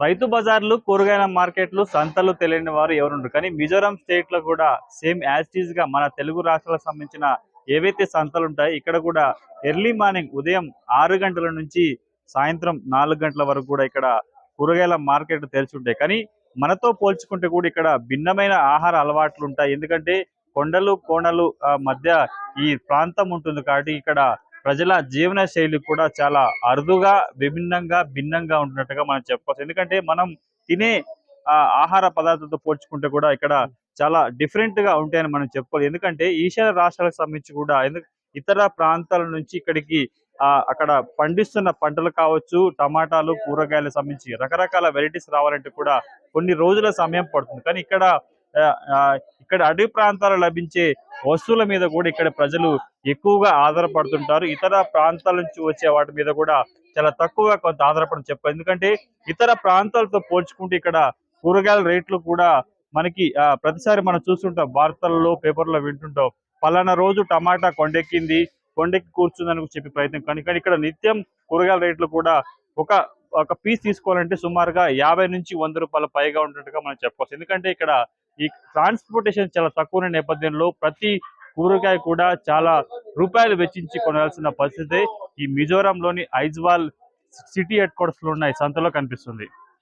రైతు బజార్లు కూరగాయల మార్కెట్లు సంతలు తెలియని వారు ఎవరుండరు? కానీ మిజోరాం స్టేట్లో కూడా సేమ్ యాజ్గా మన తెలుగు రాష్ట్రాలకు సంబంధించిన ఏవైతే సంతలు ఉంటాయో ఇక్కడ కూడా ఎర్లీ మార్నింగ్ ఉదయం ఆరు గంటల నుంచి సాయంత్రం నాలుగు గంటల వరకు కూడా ఇక్కడ కూరగాయల మార్కెట్ తెరిచి ఉంటాయి కానీ మనతో పోల్చుకుంటే కూడా ఇక్కడ భిన్నమైన ఆహార అలవాట్లు ఉంటాయి ఎందుకంటే కొండలు కోణలు మధ్య ఈ ప్రాంతం ఉంటుంది కాబట్టి ఇక్కడ ప్రజల జీవన శైలి కూడా చాలా అరుదుగా విభిన్నంగా భిన్నంగా ఉంటున్నట్టుగా మనం చెప్పవచ్చు ఎందుకంటే మనం తినే ఆహార పదార్థాలతో పోల్చుకుంటే కూడా ఇక్కడ చాలా డిఫరెంట్గా ఉంటాయని మనం చెప్పుకోవాలి ఎందుకంటే ఈశాన్య రాష్ట్రాలకు సంబంధించి కూడా ఎందుకు ఇతర ప్రాంతాల నుంచి ఇక్కడికి ఆ, అక్కడ పండిస్తున్న పంటలు కావచ్చు టమాటాలు కూరగాయలకు సంబంధించి రకరకాల వెరైటీస్ రావాలంటే కూడా కొన్ని రోజుల సమయం పడుతుంది. కానీ ఇక్కడ ఇక్కడ అడవి ప్రాంతాల్లో లభించే వస్తువుల మీద కూడా ఇక్కడ ప్రజలు ఎక్కువగా ఆధారపడుతుంటారు. ఇతర ప్రాంతాల నుంచి వచ్చే వాటి మీద కూడా చాలా తక్కువగా కొంత ఆధారపడని చెప్పారు. ఎందుకంటే ఇతర ప్రాంతాలతో పోల్చుకుంటే ఇక్కడ కూరగాయల రేట్లు కూడా మనకి ప్రతిసారి మనం చూస్తుంటాం వార్తల్లో పేపర్లో వింటుంటాం. పలానా రోజు టమాటా కొండెక్కింది కొండెక్కి కూర్చుందని చెప్పి ప్రయత్నం. కానీ ఇక్కడ నిత్యం కూరగాయల రేట్లు కూడా ఒక ఒక పీస్ తీసుకోవాలంటే సుమారుగా యాభై నుంచి వంద రూపాయల పైగా ఉన్నట్టుగా మనం చెప్పవచ్చు ఎందుకంటే ఇక్కడ ఈ ట్రాన్స్పోర్టేషన్ చాలా తక్కువ నేపథ్యంలో ప్రతి కూరగాయ కూడా చాలా రూపాయలు వెచ్చించి కొనాల్సిన పరిస్థితి ఈ మిజోరాంలోని ఐజ్వాల్ సిటీ హెడ్ క్వార్టర్స్లో ఉన్న ఈ సంతలో కనిపిస్తుంది.